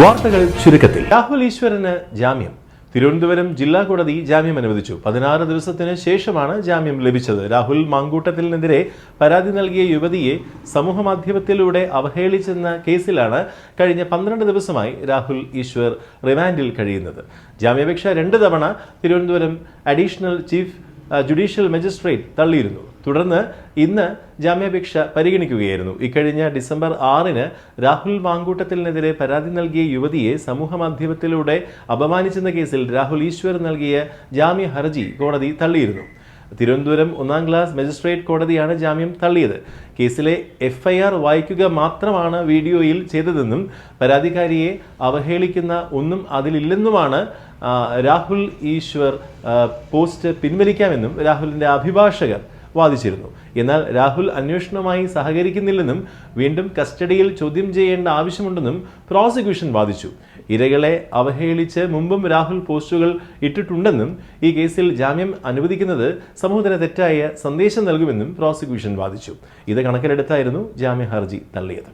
വാർത്തകൾ ചുരുക്കത്തിൽ. രാഹുൽ ഈശ്വരന് ജാമ്യം. തിരുവനന്തപുരം ജില്ലാ കോടതി ജാമ്യം അനുവദിച്ചു. പതിനാറ് ദിവസത്തിന് ശേഷമാണ് ജാമ്യം ലഭിച്ചത്. രാഹുൽ മാങ്കൂട്ടത്തിനെതിരെ പരാതി നൽകിയ യുവതിയെ സമൂഹമാധ്യമത്തിലൂടെ അവഹേളിച്ചെന്ന കേസിലാണ് കഴിഞ്ഞ പന്ത്രണ്ട് ദിവസമായി രാഹുൽ ഈശ്വർ റിമാൻഡിൽ കഴിയുന്നത്. ജാമ്യാപേക്ഷ രണ്ട് തവണ Thiruvananthapuram additional chief judicial magistrate തള്ളിയിരുന്നു. തുടർന്ന് ഇന്ന് ജാമ്യാപേക്ഷ പരിഗണിക്കുകയായിരുന്നു. ഇക്കഴിഞ്ഞ ഡിസംബർ ആറിന് രാഹുൽ മാങ്കൂട്ടത്തിനെതിരെ പരാതി നൽകിയ യുവതിയെ സമൂഹമാധ്യമത്തിലൂടെ അപമാനിച്ചെന്ന കേസിൽ രാഹുൽ ഈശ്വർ നൽകിയ ജാമ്യ ഹർജി കോടതി തള്ളിയിരുന്നു. തിരുവനന്തപുരം ഒന്നാം ക്ലാസ് മജിസ്ട്രേറ്റ് കോടതിയാണ് ജാമ്യം തള്ളിയത്. കേസിലെ എഫ്ഐആർ വായിക്കുക മാത്രമാണ് വീഡിയോയിൽ ചെയ്തതെന്നും പരാതിക്കാരിയെ അവഹേളിക്കുന്ന ഒന്നും അതിലില്ലെന്നുമാണ് രാഹുൽ ഈശ്വർ പോസ്റ്റ് പിൻവലിക്കാമെന്നും രാഹുലിന്റെ അഭിഭാഷകർ വാദിച്ചിരുന്നു. എന്നാൽ രാഹുൽ അന്വേഷണവുമായി സഹകരിക്കുന്നില്ലെന്നും വീണ്ടും കസ്റ്റഡിയിൽ ചോദ്യം ചെയ്യേണ്ട ആവശ്യമുണ്ടെന്നും പ്രോസിക്യൂഷൻ വാദിച്ചു. ഇരകളെ അവഹേളിച്ച് മുമ്പും രാഹുൽ പോസ്റ്റുകൾ ഇട്ടിട്ടുണ്ടെന്നും ഈ കേസിൽ ജാമ്യം അനുവദിക്കുന്നത് സമൂഹത്തിന് തെറ്റായ സന്ദേശം നൽകുമെന്നും പ്രോസിക്യൂഷൻ വാദിച്ചു. ഇത് കണക്കിലെടുത്തായിരുന്നു ജാമ്യ ഹർജി തള്ളിയത്.